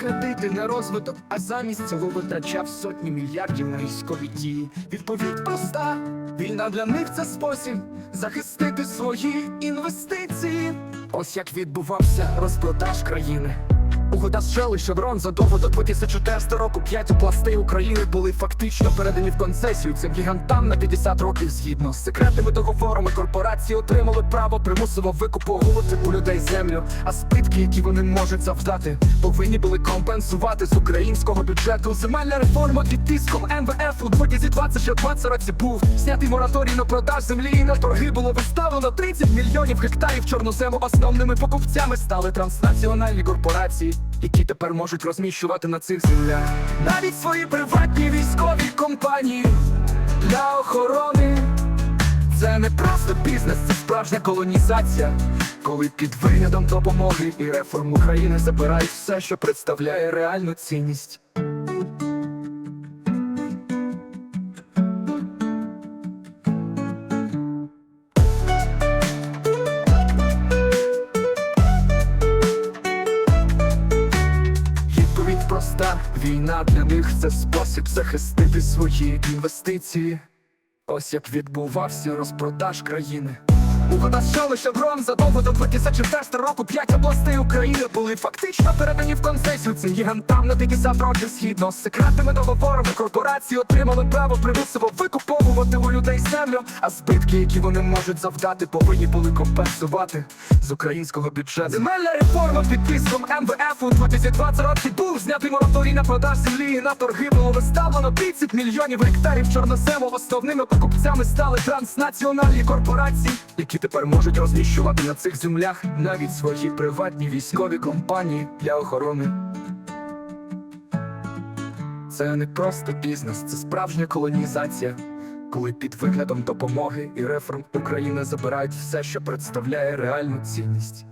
Кредити на розвиток, а замість цього витрачав сотні мільярдів на військові дії. Відповідь проста: війна для них це спосіб захистити свої інвестиції. Ось як відбувався розпродаж країни. Угода з Шеврон задовго до 2400 року. П'ять областей України були фактично передані в концесію. Цим гігантам на 50 років згідно з секретними договорами корпорації отримали право примусово викуповувати у людей землю, а збитки, які вони можуть завдати, повинні були компенсувати з українського бюджету. Земельна реформа під тиском МВФ у 2020 році був. Знятий мораторій на продаж землі і на торги було виставлено 30 мільйонів гектарів чорнозему. Основними покупцями стали транснаціональні корпорації, які тепер можуть розміщувати на цих землях навіть свої приватні військові компанії для охорони. Це не просто бізнес, це справжня колонізація. Коли під виглядом допомоги і реформ України забирають все, що представляє реальну цінність. Війна для них це спосіб захистити свої інвестиції. Ось як відбувався розпродаж країни. Угода з Шелли Шеврон задовго до 2014 року п'ять областей України були фактично передані в концесію цим гігантам на 50 років згідно з секретними договорами корпорації отримали право примусово викуповувати у людей землю, а збитки, які вони можуть завдати, повинні були компенсувати з українського бюджету. Земельна реформа під тиском МВФ у 2020 році був знятий мораторій на продаж землі і на торги. Було виставлено 30 мільйонів гектарів чорнозему. Основними покупцями стали транснаціональні корпорації, які тепер можуть розміщувати на цих землях навіть свої приватні військові компанії для охорони. Це не просто бізнес, це справжня колонізація. Коли під виглядом допомоги і реформ Україна забирають все, що представляє реальну цінність.